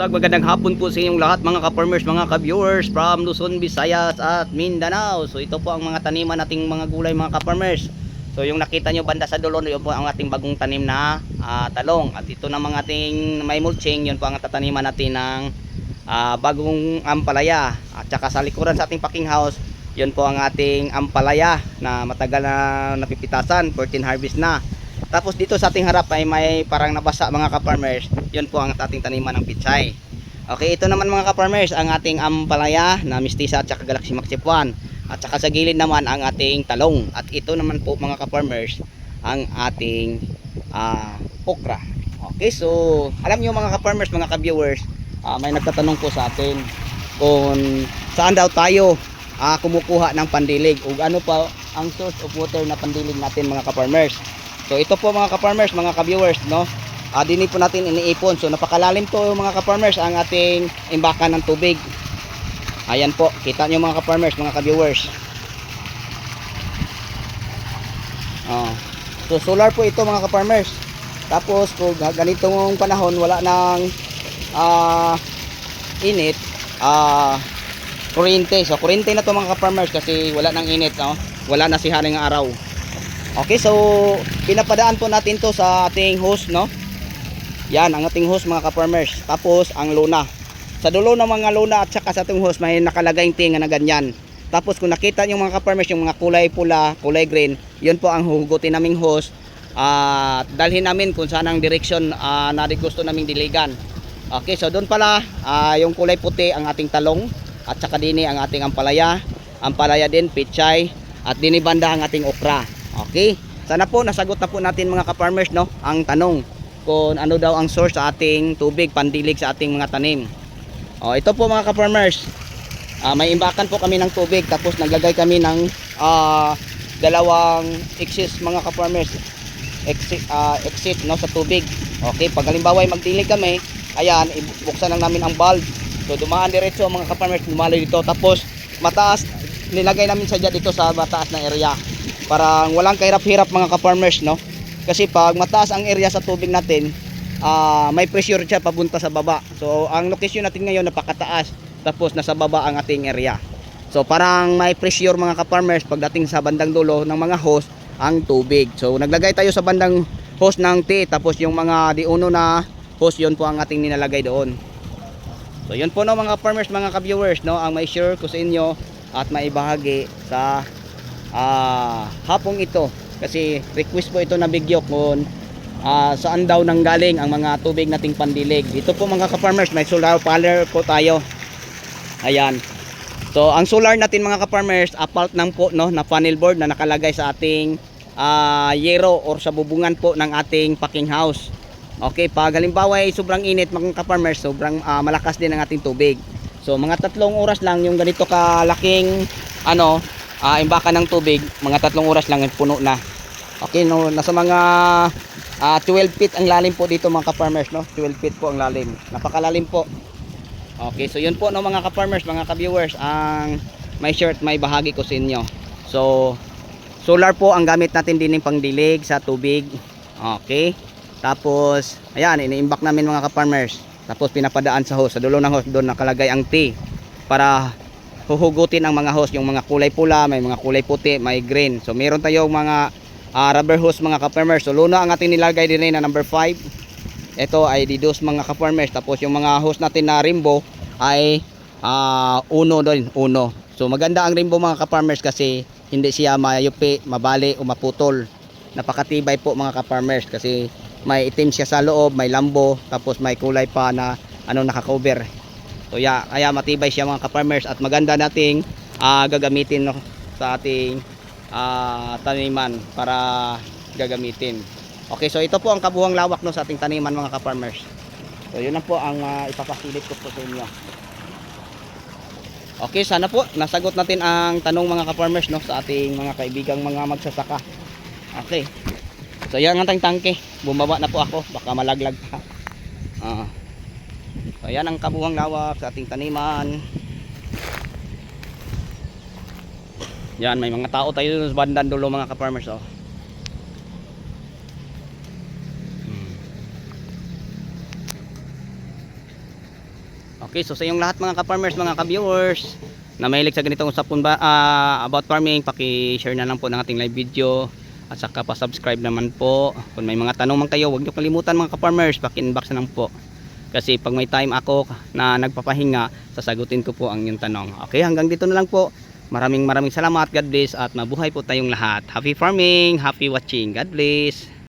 Tag magandang hapon po sa inyong lahat mga ka-farmers, mga ka-viewers from Luzon, Visayas at Mindanao. So ito po ang mga taniman nating mga gulay mga ka-farmers. So yung nakita nyo banda sa dulo, yun po ang ating bagong tanim na ah, talong. At ito namang ating may mulching, yun po ang tataniman natin ng ah, bagong ampalaya. At saka sa likuran sa ating packing house, yun po ang ating ampalaya na matagal na napipitasan, 14 harvest na. Tapos dito sa ating harap ay may parang nabasa mga ka-farmers. Yun po ang ating taniman ng pichay. Okay, ito naman mga ka-farmers ang ating ampalaya na mistisa at saka galaxy maxip 1. At saka sa gilid naman ang ating talong. At ito naman po mga ka-farmers ang ating ah, okra. Okay, so alam niyo mga ka-farmers, mga ka-viewers, ah, may nagtatanong po sa atin kung saan daw tayo ah, kumukuha ng pandilig o ano pa ang source of water na pandilig natin mga ka-farmers. So ito po mga ka-farmers, mga ka-viewers, no? Ah, dini po natin iniipon. So napakalalim to mga ka-farmers ang ating imbakan ng tubig. Ayan po, kita nyo mga ka-farmers, mga ka-viewers. Oh. So solar po ito mga ka-farmers. Tapos kung ganitong panahon wala nang ah init, ah kuryente. So kuryente na to mga ka-farmers kasi wala nang init, no? Wala na si haring araw. Okay, so pinapadaan po natin to sa ating hose, no? Yan, ang ating hose mga ka-farmers. Tapos ang luna. Sa dulo ng mga luna at saka sa ating hose may nakalagay tinga na ganyan. Tapos kung nakita niyo mga ka-farmers yung mga kulay pula, kulay green, yun po ang hugutin naming hose. At dalhin namin kung saan ang direction ah, na gusto naming diligan. Okay, so doon pala ah, yung kulay puti ang ating talong at saka dini ang ating ampalaya. Ampalaya din, pichay at dini banda ang ating okra. Okay? Sana po nasagot na po natin mga ka-farmers no ang tanong kung ano daw ang source sa ating tubig pandilig sa ating mga tanim. Oh, ito po mga ka-farmers. Ah, may imbakan po kami ng tubig tapos naglagay kami ng ah, dalawang exit mga ka-farmers. Exit, ah, exit no sa tubig. Okay, pag halimbawa ay magdilig kami, ayan, ibuksan lang namin ang valve. So dumaan diretso mga ka-farmers, dumalo dito tapos mataas nilagay namin sa dyan dito sa mataas na area. Parang walang kahirap-hirap mga ka-farmers, no? Kasi pag mataas ang area sa tubig natin, ah, may pressure siya papunta sa baba. So ang location natin ngayon napakataas, tapos nasa baba ang ating area. So parang may pressure mga ka-farmers pagdating sa bandang dulo ng mga hose ang tubig. So naglagay tayo sa bandang hose ng T tapos yung mga diuno na hose yun po ang ating nilalagay doon. So yun po no mga farmers, mga ka-viewers no, ang may share ko sa inyo at maibahagi sa ah, hapong ito kasi request po ito na bigyo kung ah, saan daw nanggaling ang mga tubig nating pandilig. Dito po mga ka-farmers, may solar panel po tayo. Ayan. So ang solar natin mga ka-farmers, apart ng po no na panel board na nakalagay sa ating ah, yero or sa bubungan po ng ating packing house. Okay, pag halimbawa ay sobrang init mga ka-farmers, sobrang ah, malakas din ang ating tubig. So mga tatlong oras lang yung ganito kalaking ano, ah, imbakan ng tubig, mga tatlong oras lang puno na. Okay, no, nasa mga ah, 12 feet ang lalim po dito mga ka-farmers, no? 12 feet po ang lalim. Napakalalim po. Okay, so yun po no mga ka-farmers, mga ka-viewers, ang may shirt may bahagi ko sa inyo. So, solar po ang gamit natin din ng pangdilig sa tubig. Okay. Tapos, ayan, iniimbak namin mga ka-farmers. Tapos pinapadaan sa hose. Sa dulo ng hose doon nakalagay ang T para huhugutin ang mga hose, yung mga kulay pula, may mga kulay puti, may green. So meron tayong mga ah, rubber hose mga ka-farmers. So luna ang ating nilagay din na number 5. Ito ay didos mga ka-farmers. Tapos yung mga hose natin na rainbow ay ah, uno doon, uno. So maganda ang rainbow mga ka-farmers kasi hindi siya mayupi, mabali o maputol. Napakatibay po mga ka-farmers kasi may itim siya sa loob, may lambo, tapos may kulay pa na ano naka-cover. So yeah, kaya matibay siya mga ka-farmers at maganda nating ah, gagamitin no, sa ating ah, taniman para gagamitin. Okay, so ito po ang kabuhang lawak no sa ating taniman mga ka-farmers. So yun na po ang ah, ipapasilit ko po sa inyo. Okay, sana po nasagot natin ang tanong mga ka-farmers no sa ating mga kaibigang mga magsasaka. Okay. So yan ang tangke. Bumaba na po ako. Baka malaglag pa. Ah. So yan ang kabuhang lawak sa ating taniman. Yan, may mga tao tayo sa bandang dulo mga ka-farmers. Oh. Hmm. Okay, so sa inyong lahat mga ka-farmers, mga ka-viewers, na mahilig sa ganitong usapon ba ah, about farming, paki-share na lang po ng ating live video at saka pa-subscribe naman po. Kung may mga tanong man kayo, huwag niyo kalimutan mga ka-farmers, paki-inbox na lang po. Kasi pag may time ako na nagpapahinga, sasagutin ko po ang inyong tanong. Okay, hanggang dito na lang po. Maraming maraming salamat. God bless at mabuhay po tayong lahat. Happy farming, happy watching. God bless.